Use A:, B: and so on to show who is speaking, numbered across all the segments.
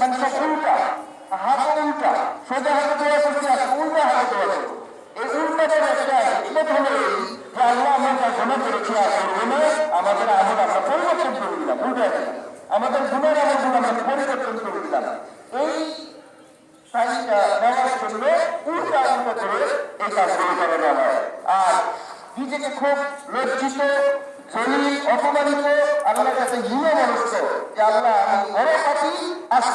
A: মানে উল্টা হাত উল্টা, সোজা হাতে দোয়া করতে আসে, উল্টা হাতে দোয়া করে এই উল্টাটা একটা ইবাদত যে আল্লাহ আমরা যা গুণা করেছি আর করব আমাদের আমরা পরিবর্তন করে দিলাম বুঝে আমাদের গুণের আমল আমরা পরিবর্তন করে দিলাম। এই শাড়িটা নেওয়ার জন্য উল্টা উল্টা করে এই কাজগুলো করে নেওয়া আর নিজেকে খুব লজ্জিত জলি অপমানিত, আল্লাহর কাছে হিয়া মানুষ যে আল্লাহ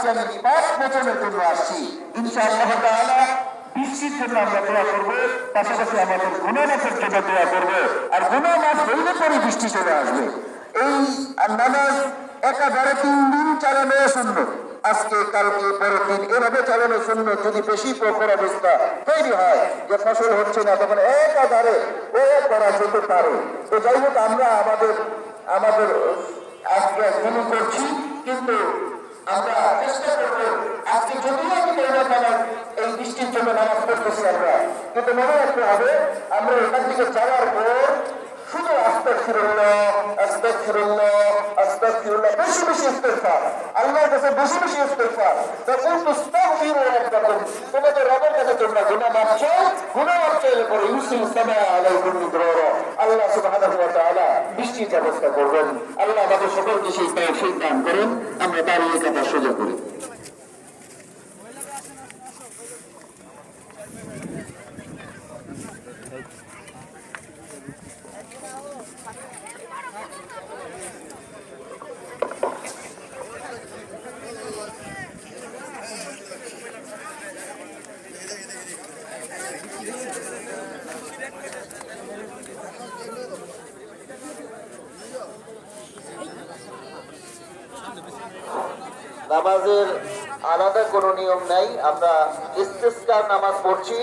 A: আজকে আমি পাপ জন্য আসছি। ইনশাআল্লাহ তাআলা বৃষ্টির জন্য আমরা দোয়া করব, পাশাপাশি আমাদের গুণামাফের জন্য দোয়া করব, আর গুণামাফ হইলে পরে বৃষ্টি চলে আসবে। এই নামাজ একাধারে তিন দিন চালানো শূন্য। আজকে, কালকে পরের দিন এভাবে চালানো শূন্য যদি বেশি প্রখর অবস্থা তৈরি হয় যে ফসল হচ্ছে না, তখন একাধারে ও করা যেতে পারে। তো যাই হোক, আমরা আমাদের আমাদের আজকে মনে করছি, কিন্তু আমরা চেষ্টা করব আজকে যদিও আমি দৈনিক নামাজ এই বৃষ্টির জন্য নামাজ পড়তেছি আমরা, কিন্তু মনে রাখতে হবে আমরা এখান থেকে যাওয়ার পর শুধু আস্তাগফিরুল্লাহ আস্তাগফিরুল্লাহ আস্তাগফিরুল্লাহ, বেশি বেশি আল্লাহর কাছে বেশি বেশি তোমাদের রবের কাছে তোমরা গুনাহ মাফ চাও, গুনাহ চাইলে পরে ইউসিল সামা আলাইকুম মিদরারা আল্লাহ সুবহানাহু ওয়া তাআলা বৃষ্টির ব্যবস্থা করবেন। আল্লাহ আমাদের সকলকে সেই দান করেন। আমরা তার এই কথা সোজা করি।
B: নামাজের আলাদা কোনো নিয়ম নাই। আমরা ইস্তেস্কার নামাজ পড়ছি।